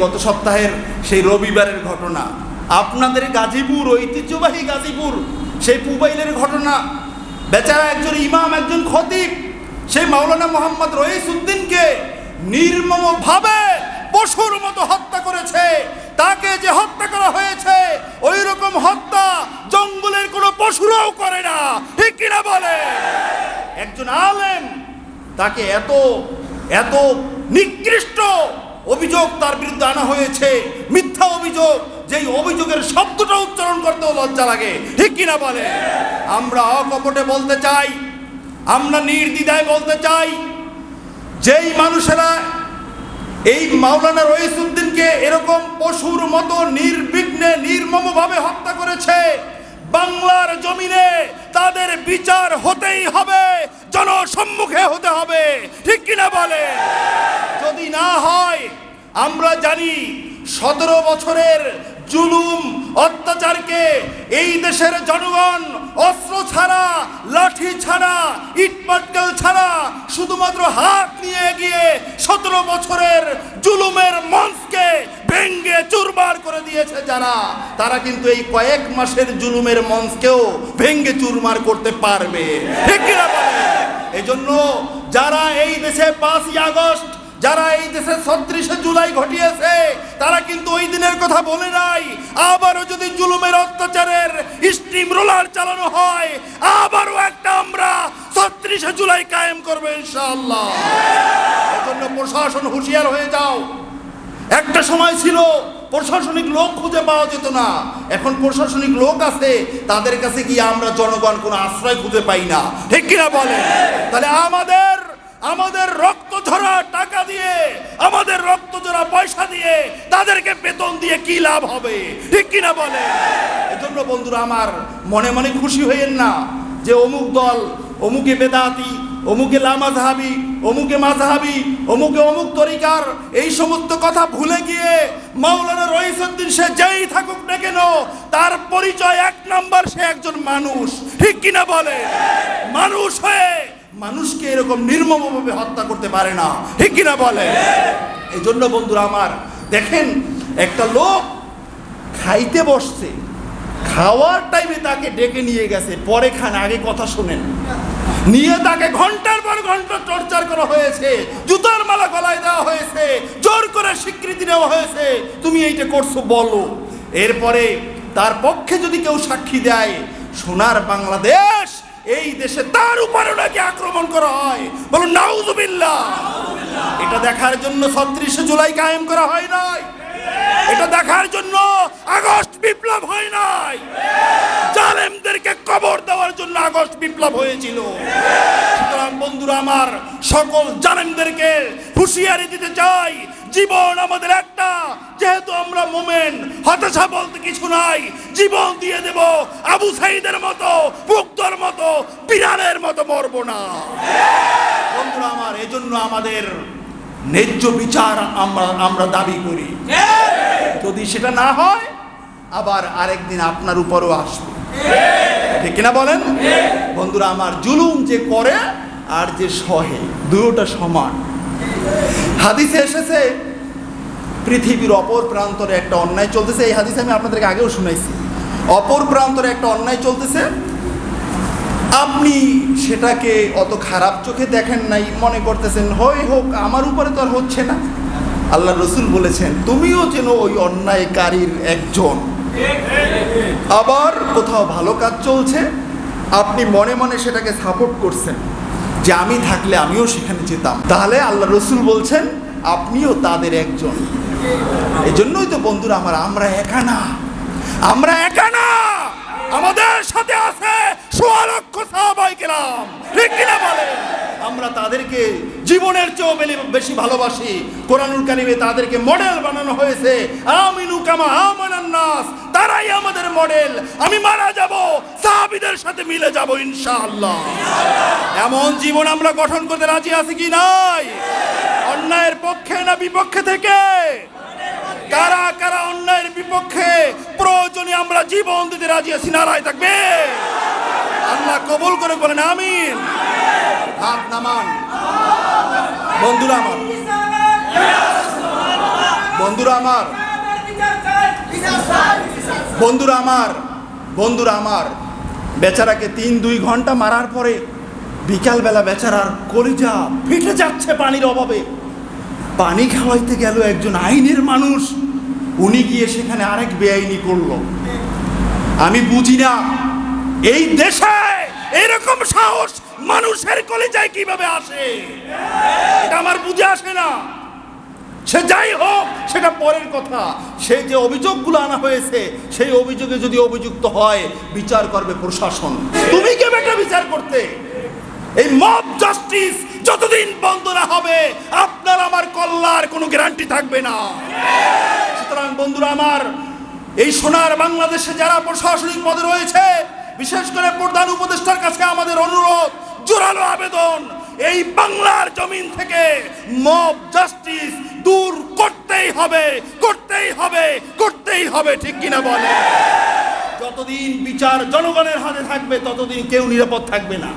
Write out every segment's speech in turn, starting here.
গত সপ্তাহের সেই রবিবারের ঘটনা, আপনাদের গাজীপুর, ঐতিহ্যবাহী গাজীপুর, সেই পুবাইলের ঘটনা, বেচারা একজন ইমাম, একজন খতিব, সেই মাওলানা মোহাম্মদ রইস উদ্দিনকে নির্মমভাবে পশুর মতো হত্যা করেছে। তাকে যে হত্যা করা হয়েছে ওই রকম হত্যা জঙ্গলের কোনো পশুরাও করে না। ঠিক কিনা বলে? একজন আলেম, তাকে এত এত নিকৃষ্ট অভিযোগ তার বিরুদ্ধে আনা হয়েছে। মিথ্যা অভিযোগ, যেই অভিযোগের শব্দটা উচ্চারণ করতেও লজ্জা লাগে। ঠিক কিনা বলে? আমরা অকপটে বলতে চাই, আমরা নির্দ্বিধায় বলতে চাই, যেই মানুষেরা এই মাওলানা রইসুদ্দিনকে এরকম পশুর মতো নির্বিঘ্নে, নির্মমভাবে হত্যা করেছে বাংলার জমিনে তাদের বিচার হতেই হবে, জনসম্মুখে হতে হবে। ঠিক কিনা বলে যদি না হয়, আমরা জানি সতেরো বছরের জুলুম অত্যাচারকে এই দেশের জনগণ অস্ত্র ছাড়া, লাঠি ছাড়া ইটপাটকেল ছাড়া শুধুমাত্র হাত নিয়ে গিয়ে সতেরো বছরের জুলুমের মঞ্চকে ভেঙ্গে চুরমার করে দিয়েছে যারা, তারা কিন্তু এই কয়েক মাসের জুলুমের মঞ্চকেও ভেঙ্গে চুরমার করতে পারবে। ঠিক কিনা এজন্য যারা এই দেশে পাঁচই আগস্ট, যারা এই দেশে ছত্রিশে জুলাই ঘটিয়েছে, তারা কিন্তু ওই দিনের কথা বলে নাই। আবারও যদি জুলুমের অত্যাচারের স্টিম রোলার চালানো হয়, আবারও একটা আমরা ছত্রিশে জুলাই কায়েম করব ইনশাআল্লাহ। এজন্য প্রশাসন হুঁশিয়ার হয়ে যাও। একটা সময় ছিল প্রশাসনিক লোক খুঁজে পাওয়া যেত না। এখন প্রশাসনিক লোক আছে, তাদের কাছে গিয়ে আমরা জনগণ কোনো আশ্রয় খুঁজে পাই না। ঠিক কিনা বলে তাহলে আমাদের আমাদের রক্ত ঝরা টাকা দিয়ে, আমাদের রক্ত ঝরা পয়সা দিয়ে তাদেরকে বেতন দিয়ে কি লাভ হবে? ঠিক কিনা বলে এজন্য বন্ধুরা, আমার মনে মনে খুশি হইয়েন না যে অমুক দল, অমুকে বেদাতি অমুকে লামাজহাবি অমুকে মাঝহাবি অমুকে অমুক তরিকার, এই সমস্ত কথা ভুলে গিয়ে মাওলানা রইসুদ্দিন সে যেই থাকুক না কেন, তার পরিচয় এক নাম্বার সে একজন মানুষ। ঠিক কিনা বলে? মানুষ হয়ে মানুষকে এরকম নির্মমভাবে হত্যা করতে পারে না। ঠিক কিনা বলে? এই জন্য বন্ধুরা আমার, দেখেন, একটা লোক খাইতে বসছে। খাওয়ার টাইমে তাকে ডেকে নিয়ে গেছে। পরে খান আগে কথা শোনেন। নিয়ে তাকে ঘণ্টার পর ঘণ্টা টর্চার করা হয়েছে। জুতার মালা গলায় দেওয়া হয়েছে। জোর করে স্বীকৃতি দেওয়া হয়েছে। তুমি এইটা করছ বলো। এরপরে তার পক্ষে যদি কেউ সাক্ষী দেয়, সোনার বাংলাদেশ এই দেশে তার উপরে নাকি আক্রমণ করা হয়। বলুন, নাউজুবিল্লাহ। এটা দেখার জন্য ছত্রিশে জুলাই কায়েম করা হয় নাই। এটা দেখার জন্য আগস্ট বিপ্লব হয় নাই। জালেমদেরকে কবর দেওয়ার জন্য আগস্ট বিপ্লব হয়েছিল। সুতরাং বন্ধুরা আমার, সকল জালেমদেরকে হুঁশিয়ারি দিতে চাই, জীবন আমাদের একটা। যেহেতু আমরা মোমেন, হতাশা বলতে কিছু নাই, জীবন দিয়ে দেব, আবু সাইদের মতো, মুক্তর মতো, বিড়ালের মতো মরব না। বন্ধুরা আমার, এজন্য আমাদের ন্যায্য বিচার আমরা আমরা দাবি করি। যদি সেটা না হয়, আবার আরেকদিন আপনার উপরও আসবে। ঠিক কিনা বলেন? বন্ধুরা, আমার জুলুম যে করে আর যে সহে, দুটোটা সমান। হাদিসে এসেছে, পৃথিবীর অপর প্রান্তরে একটা অন্যায় চলতেছে। এই হাদিসে আমি আপনাদেরকে আগেও শুনাইছি। অপর প্রান্তরে একটা অন্যায় চলতেছে। আপনি সেটাকে অত খারাপ চোখে দেখেন নাই, মনে করতেছেন, হই হোক, আমার উপরে তো আর হচ্ছে না। আল্লাহ রসুল বলেছেন, তুমিও যেন ওই অন্যায়কারীর একজন। আবার কোথাও ভালো কাজ চলছে, আপনি মনে মনে সেটাকে সাপোর্ট করছেন, যে আমি থাকলে আমিও সেখানে যেতাম। তাহলে আল্লাহ রসুল বলছেন, আপনিও তাদের একজন। এই জন্যই তো বন্ধুরা আমার, আমরা একা না। আমরা একা না। আমাদের সাথে আছে সোয়া লক্ষ সাহাবাই গেলাম ঠিক কিনা বলে আমরা তাদেরকে জীবনের চেয়েও বেশি ভালোবাসি। কোরআনুল কারিমে তাদেরকে মডেল বানানো হয়েছে। আমিনু কামা আমানান তারাই আমাদের মডেল। আমি মারা যাব, সাহাবীদের সাথে মিলে যাব ইনশাআল্লাহ। এমন জীবন আমরা গঠন করতে রাজি আছি কি নাই? অন্যায়ের পক্ষে না বিপক্ষে থেকে? কারা কারা অন্যায়ের বিপক্ষে প্রয়োজনে আমরা জীবন দিতে রাজি আছি, নারায় থাকবে? আল্লাহ কবুল করে বলেন, আমিন। হাত নামান। বন্ধুরা আমার। বন্ধুরা আমার। বন্ধুরা আমার। বন্ধুরা আমার। বেচারাকে তিন, দুই ঘণ্টা মারার পরে বিকালবেলা বেচারার কলিজা ফেটে যাচ্ছে পানির অভাবে। পানি খাওয়াইতে গেল একজন আইনের মানুষ। উনি গিয়ে সেখানে আরেক বেআইনি করল। আমি বুঝি না। এই দেশে এরকম সাহস মানুষের কলেজায় কীভাবে আসে? এটা আমার বুঝে আসে না। সে যাই হোক, সেটা পরের কথা। সে যে অভিযোগগুলো আনা হয়েছে, সেই অভিযোগে যদি অভিযুক্ত হয়, বিচার করবে প্রশাসন। তুমি কে বেটা বিচার করতে? এই মব জাস্টিস যতদিন বন্ধ না হবে, আপনার আমার কল্যার কোনো গ্যারান্টি থাকবে না। সুতরাং বন্ধুরা আমার, এই সোনার বাংলাদেশে যারা প্রশাসনিক পদে রয়েছে, বিশেষ করে প্রধান উপদেষ্টার কাছে আমাদের অনুরোধ জোরালো আবেদন। এই বাংলার জমিন থেকে মব জাস্টিস দূর করতেই হবে করতেই হবে করতেই হবে, ঠিক কিনা বলে যতদিন বিচার জনগণের হাতে থাকবে, ততদিন কেউ নিরাপদ থাকবে না।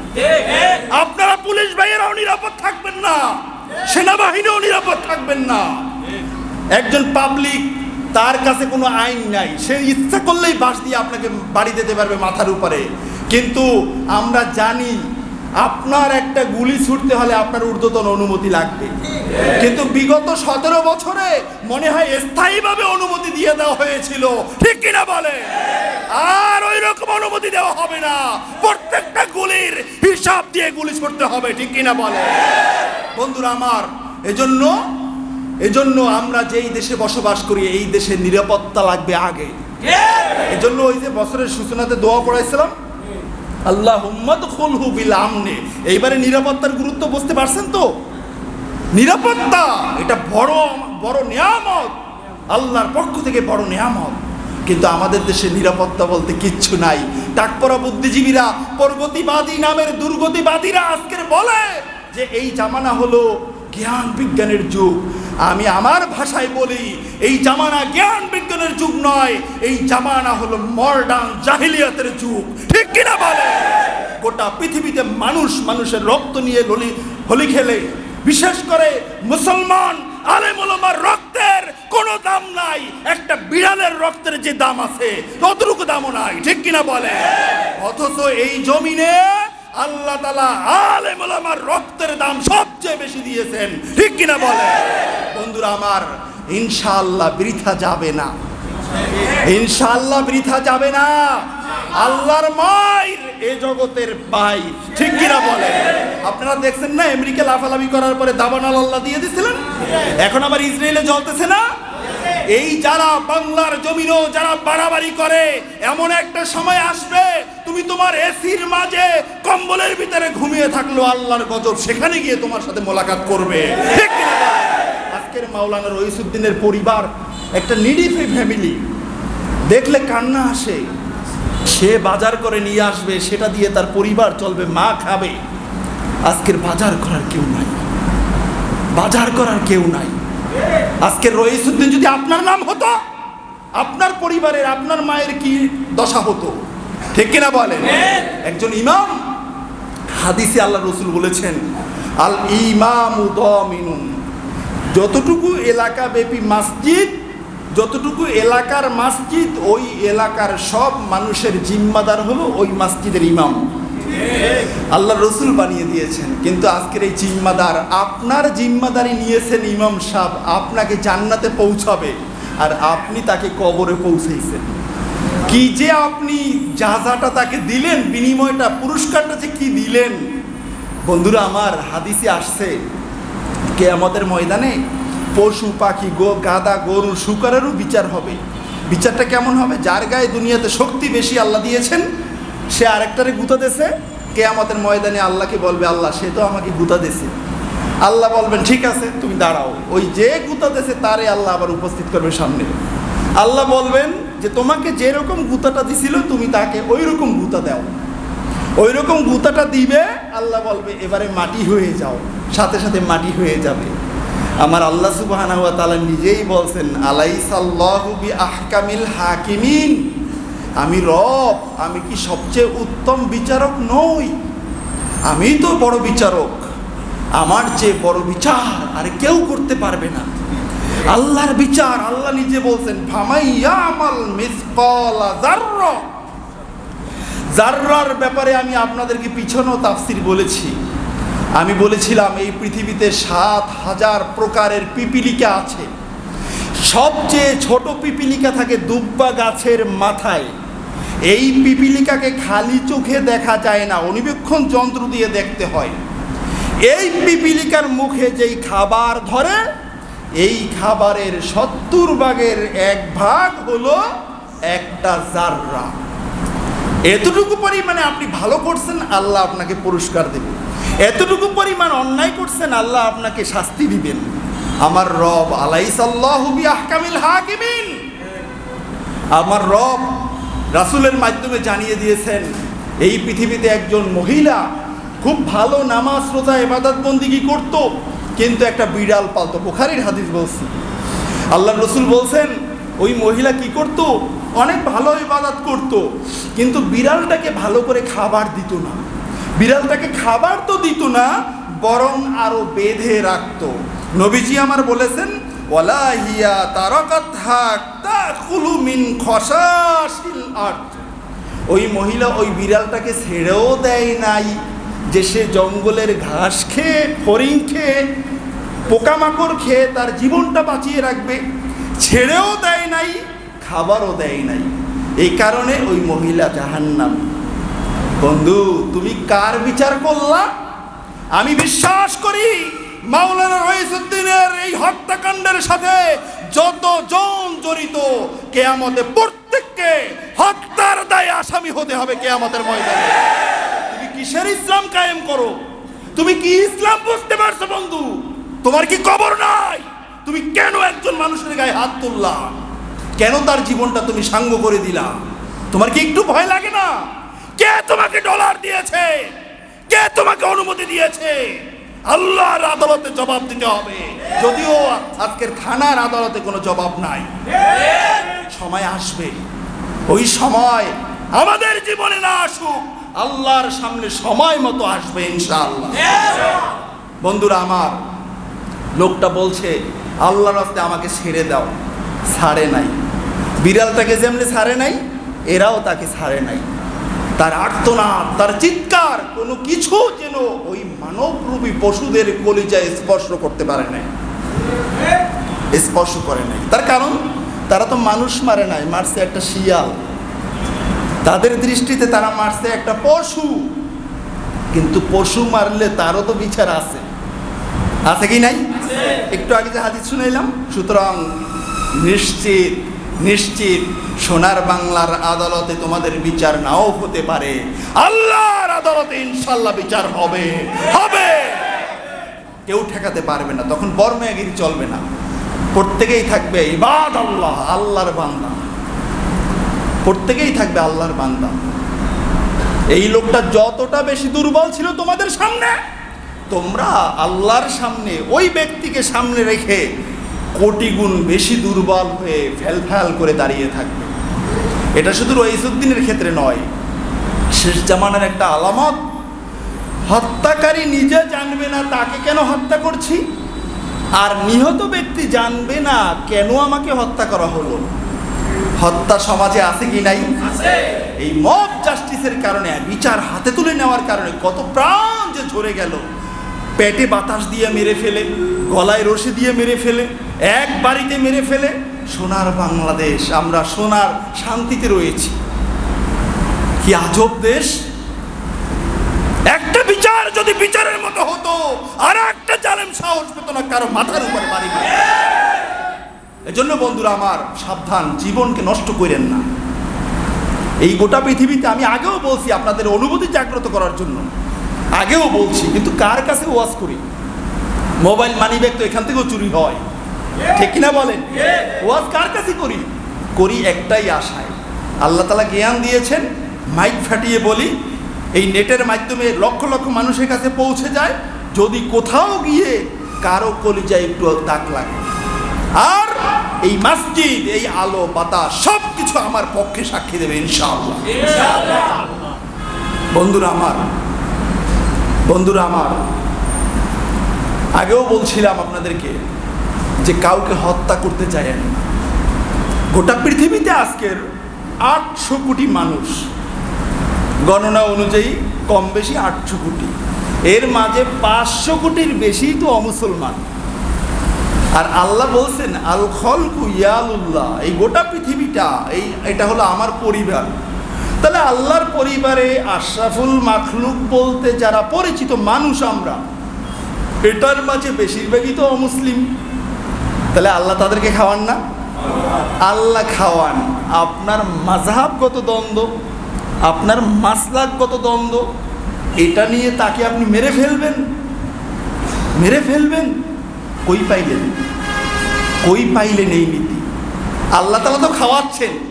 আপনারা পুলিশ ভাইয়েরাও নিরাপদ থাকবেন না, সেনাবাহিনীও নিরাপদ থাকবেন না। একজন পাবলিক তার কাছে কোনো আইন নাই। সে ইচ্ছা করলেই বাস দিয়ে আপনাকে বাড়ি দিতে পারবে মাথার উপরে। কিন্তু আমরা জানি আপনার একটা গুলি ছুটতে হলে আপনার ঊর্ধ্বতন অনুমতি লাগবে। কিন্তু বিগত সতেরো বছরে মনে হয় স্থায়ীভাবে অনুমতি দিয়ে দেওয়া হয়েছিল। ঠিক কিনা বলে? আর ওই রকম অনুমতি দেওয়া হবে না। প্রত্যেকটা গুলির হিসাব দিয়ে গুলি ছুটতে হবে ঠিক কিনা বলে? বন্ধুরা আমার এজন্য এজন্য আমরা যেই দেশে বসবাস করি এই দেশে নিরাপত্তা লাগবে আগে। এজন্য ওই যে বছরের সূচনাতে দোয়া পড়াইছিলাম আল্লাহ হুম্মদ খুলহু বিল আমনে। এইবারে নিরাপত্তার গুরুত্ব বুঝতে পারছেন তো? নিরাপত্তা, এটা বড় বড় নিয়ামত। আল্লাহর পক্ষ থেকে বড় নিয়ামত। কিন্তু আমাদের দেশে নিরাপত্তা বলতে কিচ্ছু নাই। টাকপরা বুদ্ধিজীবীরা প্রগতিবাদী নামের দুর্গতিবাদীরা আজকের বলে যে এই জামানা হলো জ্ঞান বিজ্ঞানের যুগ। আমি আমার ভাষায় বলি, এই জামানা জ্ঞান বিজ্ঞানের যুগ নয়, এই জামানা হলো মডার্ন জাহিলিয়াতের যুগ। ঠিক কিনা বলে? গোটা পৃথিবীতে মানুষ মানুষের রক্ত নিয়ে হোলি হোলি খেলে। বিশেষ করে মুসলমান আলেমুলমার রক্তের কোনো দাম নাই, একটা বিড়ালের রক্তের যে দাম আছে, ততটুকু দামও নাই, ঠিক কিনা বলে? অথচ এই জমিনে আল্লাহ তালা আলেমুলমার রক্তের দাম সবচেয়ে বেশি দিয়েছেন। ঠিক কিনা বলে? বন্ধুরা আমার, ইনশাআল্লাহ বৃথা যাবে না। ইনশাআল্লাহ বৃথা যাবে না। আল্লাহর মায়ের এ জগতের ভাই, ঠিক কিনা বলে? আপনারা দেখছেন না, আমেরিকা লাফালাফি করার পরে দাবানাল আল্লাহ দিয়ে দিছিলেন এখন আবার ইসরায়েলে জ্বলতেছে না? এই যারা বাংলার জমিনও যারা বাড়াবাড়ি করে, এমন একটা সময় আসবে, তুমি তোমার এসির মাঝে কম্বলের ভিতরে ঘুমিয়ে থাকল আল্লাহর গজব সেখানে গিয়ে তোমার সাথে মোলাকাত করবে? আজকের মাওলানা রইসুদ্দিনের পরিবার, একটা নিডিফি ফ্যামিলি দেখলে কান্না আসে। সে বাজার করে নিয়ে আসবে, সেটা দিয়ে তার পরিবার চলবে, মা খাবে। আজকের বাজার করার কেউ নাই। বাজার করার কেউ নাই। আজকের রইসুদ্দিন যদি আপনার নাম হতো, আপনার পরিবারের, আপনার মায়ের কি দশা হতো? ঠিক কিনা বলেন? একজন ইমাম, হাদিসে আল্লাহ রসুল বলেছেন, আল ইমাম উদমিনুন যতটুকু এলাকা ব্যাপী মসজিদ, যতটুকু এলাকার মসজিদ, ওই এলাকার সব মানুষের জিম্মাদার হলো ওই মসজিদের ইমাম। আল্লাহ রসুল বানিয়ে দিয়েছেন। কিন্তু আজকের এই জিম্মাদার আপনার জিম্মাদারি নিয়েছেন ইমাম সাহ আপনাকে জান্নাতে পৌঁছাবে আর আপনি তাকে কবরে পৌঁছেছেন কি যে আপনি যাজাটা তাকে দিলেন, বিনিময়টা, পুরস্কারটা যে কি দিলেন। বন্ধুরা, আমার হাদিসে আসছে কে আমাদের ময়দানে পশু, পাখি, গো গাদা গরু, শুকারেরও বিচার হবে। বিচারটা কেমন হবে? যার গায়ে দুনিয়াতে শক্তি বেশি আল্লাহ দিয়েছেন সে আরেকটারে গুঁতা দেছে আমাদের ময়দানে আল্লাহকে বলবে, আল্লাহ, সে তো আমাকে গুঁতা দেছে আল্লাহ বলবেন, ঠিক আছে, তুমি দাঁড়াও। ওই যে গুঁতা দেছে তারে আল্লাহ আবার উপস্থিত করবে সামনে। আল্লাহ বলবেন যে, তোমাকে যেরকম গুতাটা দিছিল তুমি তাকে ওই রকম গুতা দাও। ওই রকম গুতাটা দিবে, আল্লাহ বলবে, এবারে মাটি হয়ে যাও, সাথে সাথে মাটি হয়ে যাবে। আমার আল্লাহ তাআলা নিজেই বলছেন, আলাইসাল্লাহু আহকামিল হাকিমিন। আমি রব, আমি কি সবচেয়ে উত্তম বিচারক নই? আমি তো বড় বিচারক। আমার চেয়ে বড় বিচার আর কেউ করতে পারবে না। আল্লাহর বিচার আল্লাহ নিজে বলছেন জাররার ব্যাপারে আমি আপনাদেরকে পিছনেও তাফসির বলেছি। আমি বলেছিলাম, এই পৃথিবীতে সাত হাজার প্রকারের পিপিলিকা আছে। সবচেয়ে ছোট পিপিলিকা থাকে দুব্বা গাছের মাথায়। এই পিপিলিকাকে খালি চোখে দেখা যায় না অনিবীক্ষণ যন্ত্র দিয়ে দেখতে হয়। এই পিপিলিকার মুখে যেই খাবার ধরে, এই খাবারের সত্তর ভাগের এক ভাগ হলো একটা জাররা। এতটুকু পরিমাণে আপনি ভালো করছেন, আল্লাহ আপনাকে পুরস্কার দেবেন এতটুকু পরিমাণ অন্যায় করছেন, আল্লাহ আপনাকে শাস্তি দিবেন। আমার রব আলাইসাল্লাহু আহকামিল হাকিমিন। আমার রব রাসূলের মাধ্যমে জানিয়ে দিয়েছেন, এই পৃথিবীতে একজন মহিলা খুব ভালো নামাজ, রোজা এবাদত বন্দিগি করত? কিন্তু একটা বিড়াল পালতো। বুখারির হাদিস বলছি। আল্লাহ রসুল বলছেন, ওই মহিলা কি করত? অনেক ভালো ইবাদত করত, কিন্তু বিড়ালটাকে ভালো করে খাবার দিত না। বিড়ালটাকে খাবার তো দিত না, বরং আরও বেঁধে রাখত। নবীজি আমার বলেছেন ওয়ালা হিয়া তারকাত হাক তাকুলু মিন খসাশিল আরদ। ওই মহিলা ওই বিড়ালটাকে ছেড়েও দেয় নাই যে সে জঙ্গলের ঘাস খেয়ে ফড়িং খেয়ে, পোকামাকড় খেয়ে তার জীবনটা বাঁচিয়ে রাখবে। ছেড়েও দেয় নাই, খাবারও দেয় নাই। এই কারণে ওই মহিলা জাহান্নাম। বন্ধু, তুমি কার বিচার করলা? আমি বিশ্বাস করি মাওলানা রইসুদ্দিনের এই হত্যাকাণ্ডের সাথে যত জন জড়িত, কেয়ামতে প্রত্যেককে হত্যার দায়ে আসামি হতে হবে কেয়ামতের ময়দানে। তুমি কিসের ইসলাম কায়েম করো? তুমি কি ইসলাম বুঝতে পারছ, বন্ধু? তোমার কি কবর নাই? তুমি কেন একজন মানুষের গায়ে হাত তুললা? কেন তার জীবনটা তুমি সাঙ্গ করে দিলা? তোমার কি একটু ভয় লাগে না? কে তোমাকে ডলার দিয়েছে? কে তোমাকে অনুমতি দিয়েছে? আল্লাহর আদালতে জবাব দিতে হবে। যদিও আজকের থানার আদালতে কোনো জবাব নাই। সময় আসবে। ওই সময় আমাদের জীবনে না আসুক, আল্লাহর সামনে সময় মতো আসবে ইনশাআল্লাহ। বন্ধুরা আমার, লোকটা বলছে, আল্লাহর রাস্তে আমাকে ছেড়ে দাও। ছাড়ে নাই। বিড়ালটাকে যেমনি ছাড়ে নাই, এরাও তাকে ছাড়ে নাই। তার আর্তনাদ তার চিৎকার কোনো কিছু যেন ওই মানবরূপী পশুদের কলিজায় স্পর্শ করতে পারে নাই। স্পর্শ করে নাই। তার কারণ তারা তো মানুষ মারে নাই মারছে একটা শিয়াল। তাদের দৃষ্টিতে তারা মারছে একটা পশু। কিন্তু পশু মারলে তারও তো বিচার আছে। আছে কি নাই? একটু আগে যে হাদিস শুনাইলাম সুতরাং নিশ্চিত নিশ্চিত সোনার বাংলার আদালতে তোমাদের বিচার নাও হতে পারে। আল্লাহর আদালতে ইনশাল্লাহ বিচার হবে। হবে। কেউ ঠেকাতে পারবে না, তখন বর্মেগিরি চলবে না। প্রত্যেকেই থাকবে ইবাদ আল্লাহ, আল্লাহর বান্দা। প্রত্যেকেই থাকবে আল্লাহর বান্দা। এই লোকটা যতটা বেশি দুর্বল ছিল তোমাদের সামনে, তোমরা আল্লাহর সামনে ওই ব্যক্তিকে সামনে রেখে কোটি গুণ বেশি দুর্বল হয়ে ফেল করে দাঁড়িয়ে থাকবে। এটা শুধু রইসুদ্দিনের ক্ষেত্রে নয় শেষ জামানার একটা আলামত। হত্যাকারী নিজে জানবে না তাকে কেন হত্যা করছি? আর নিহত ব্যক্তি জানবে না কেন আমাকে হত্যা করা হলো? হত্যা সমাজে আছে কি নাই? এই মব জাস্টিসের কারণে বিচার হাতে তুলে নেওয়ার কারণে কত প্রাণ যে ঝরে গেল। পেটে বাতাস দিয়ে মেরে ফেলে, গলায় রশি দিয়ে মেরে ফেলে, এক বাড়িতে মেরে ফেলে। সোনার বাংলাদেশ, আমরা সোনার শান্তিতে রয়েছি। কি আজব দেশ? একটা বিচার যদি বিচারের মতো হতো, আর একটা জালেম সাহস পেত না কারও মাথার উপরে বাড়ি। এজন্য বন্ধুরা আমার, সাবধান, জীবনকে নষ্ট করেন না। এই গোটা পৃথিবীতে আমি আগেও বলছি আপনাদের অনুভূতি জাগ্রত করার জন্য। আগেও বলছি কিন্তু কার কাছে ওয়াজ করি? মোবাইল মানি ব্যাগ তো এখান থেকেও চুরি হয়। ঠিক কিনা বলেন? ওয়াজ কার কাছে করি? করি একটাই আশায়। আল্লাহ তালা জ্ঞান দিয়েছেন মাইক ফাটিয়ে বলি এই নেটের মাধ্যমে লক্ষ লক্ষ মানুষের কাছে পৌঁছে যায় যদি কোথাও গিয়ে কারও কলিজায় একটু দাগ লাগে। আর এই মসজিদ এই আলো বাতাস সব কিছু আমার পক্ষে সাক্ষী দেবে ইনশাআল্লাহ। বন্ধুরা আমার বন্ধুরা আমার, আগেও বলছিলাম আপনাদেরকে যে কাউকে হত্যা করতে চায় না গোটা পৃথিবীতে আজকের আটশো কোটি মানুষ, গণনা অনুযায়ী কম বেশি আটশো কোটি। এর মাঝে পাঁচশো কোটির বেশি তো অমুসলমান। আর আল্লাহ বলছেন, আল খলকু ইয়ালুল্লাহ, এই গোটা পৃথিবীটা, এই, এটা হলো আমার পরিবার। তাহলে আল্লাহর পরিবারে আশরাফুল মাখলুক বলতে যারা পরিচিত মানুষ আমরা, এটার মাঝে বেশিরভাগই তো অমুসলিম। তাহলে আল্লাহ তাদেরকে খাওয়ান না? আল্লাহ খাওয়ান। আপনার মাঝহাবগত দ্বন্দ্ব, আপনার মাসলাকগত দ্বন্দ্ব, এটা নিয়ে তাকে আপনি মেরে ফেলবেন। মেরে ফেলবেন? কই পাইলেন? কই পাইলেন এই নীতি? আল্লাহ তালা তো খাওয়াচ্ছেন।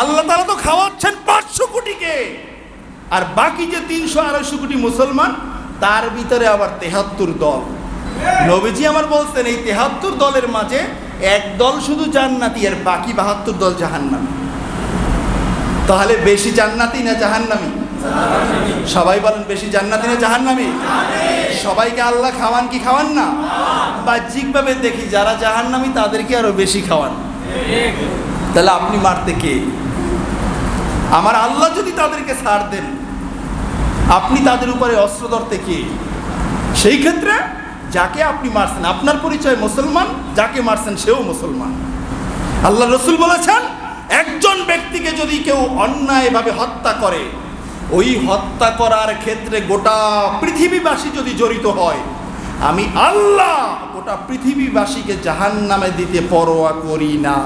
আল্লাহ তালা তো খাওয়াচ্ছেন পাঁচশো কোটিকে। আর বাকি যে তিনশো আড়াইশো কোটি মুসলমান, তার ভিতরে আবার তেহাত্তর দল। নবীজি আমার বলছেন, এই তেহাত্তর দলের মাঝে এক দল শুধু জান্নাতি, আর বাকি বাহাত্তর দল জাহান্নামী। তাহলে বেশি জান্নাতি না জাহান্নামী? সবাই বলেন, বেশি জান্নাতি না জাহান্নামী? সবাইকে আল্লাহ খাওয়ান কি খাওয়ান না? বাহ্যিকভাবে দেখি, যারা জাহান্নামী, তাদেরকে আরও বেশি খাওয়ান। তাহলে আপনি মারতে কে? আমার আল্লাহ যদি তাদেরকে ছাড় দেন, আপনি তাদের উপরে অস্ত্র ধরতে কে? সেই ক্ষেত্রে যাকে আপনি মারছেন, আপনার পরিচয় মুসলমান, যাকে মারছেন সেও মুসলমান। আল্লাহ রসুল বলেছেন, একজন ব্যক্তিকে যদি কেউ অন্যায়ভাবে হত্যা করে, ওই হত্যা করার ক্ষেত্রে গোটা পৃথিবীবাসী যদি জড়িত হয়, আমি আল্লাহ গোটা পৃথিবীবাসীকে জাহান নামে দিতে পরোয়া করি না।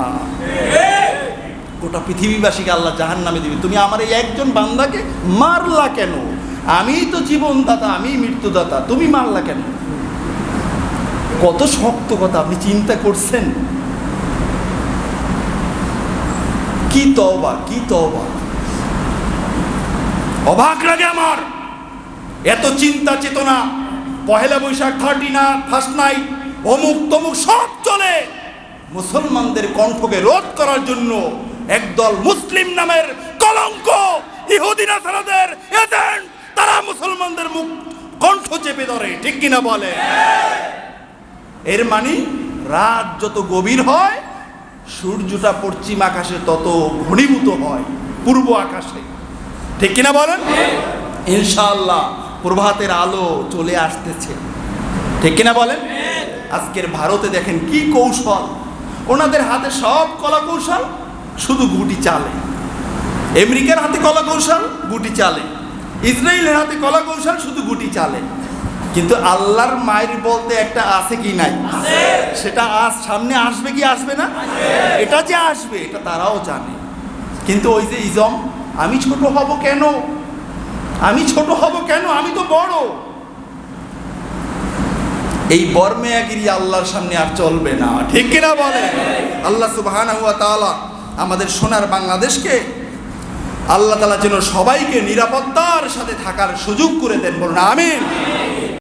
গোটা পৃথিবীবাসীকে আল্লাহ জাহান নামে দিবে। তুমি আমার এই একজন বান্দাকে মারলা কেন? আমিই তো জীবনদাতা আমি মৃত্যুদাতা, তুমি মারলা কেন? কত শক্ত কথা, আপনি চিন্তা করছেন? কি তওবা কি তওবা? অবাক লাগে আমার। এত চিন্তা, চেতনা, পহেলা বৈশাখ, থার্টি না, ফার্স্ট নাইট, অমুক তমুক সব চলে। মুসলমানদের কণ্ঠকে রোধ করার জন্য একদল মুসলিম নামের কলঙ্ক ইহুদিনা সারাদের এজেন্ট, তারা মুসলমানদের মুখ কণ্ঠ চেপে ধরে, ঠিক কিনা বলে? এর মানে রাত যত গভীর হয়, সূর্যটা পশ্চিম আকাশে তত ঘনীভূত হয়, পূর্ব আকাশে। ঠিক কিনা বলেন? ইনশাআল্লাহ, প্রভাতের আলো চলে আসতেছে। ঠিক কিনা বলেন? আজকের ভারতে দেখেন কি কৌশল। ওনাদের হাতে সব কলা কৌশল শুধু গুটি চালে। আমেরিকার হাতে কলা কৌশল গুটি চালে। ইসরায়েলের হাতে কলা কৌশল শুধু গুটি চালে। কিন্তু আল্লাহর মায়ের বলতে একটা আছে কি নাই? সেটা আজ সামনে আসবে কি আসবে না? এটা যে আসবে এটা তারাও জানে। কিন্তু ওই যে ইজম আমি ছোট হব কেন? আমি ছোট হব কেন? আমি তো বড়। এই বর্মেয়াগিরি আল্লাহর সামনে আর চলবে না। ঠিক কিনা বলে আল্লাহ সুবহানাহু ওয়া তাআলা আমাদের সোনার বাংলাদেশকে আল্লাহ তালা যেন সবাইকে নিরাপত্তার সাথে থাকার সুযোগ করে দেন বলুন, আমিন।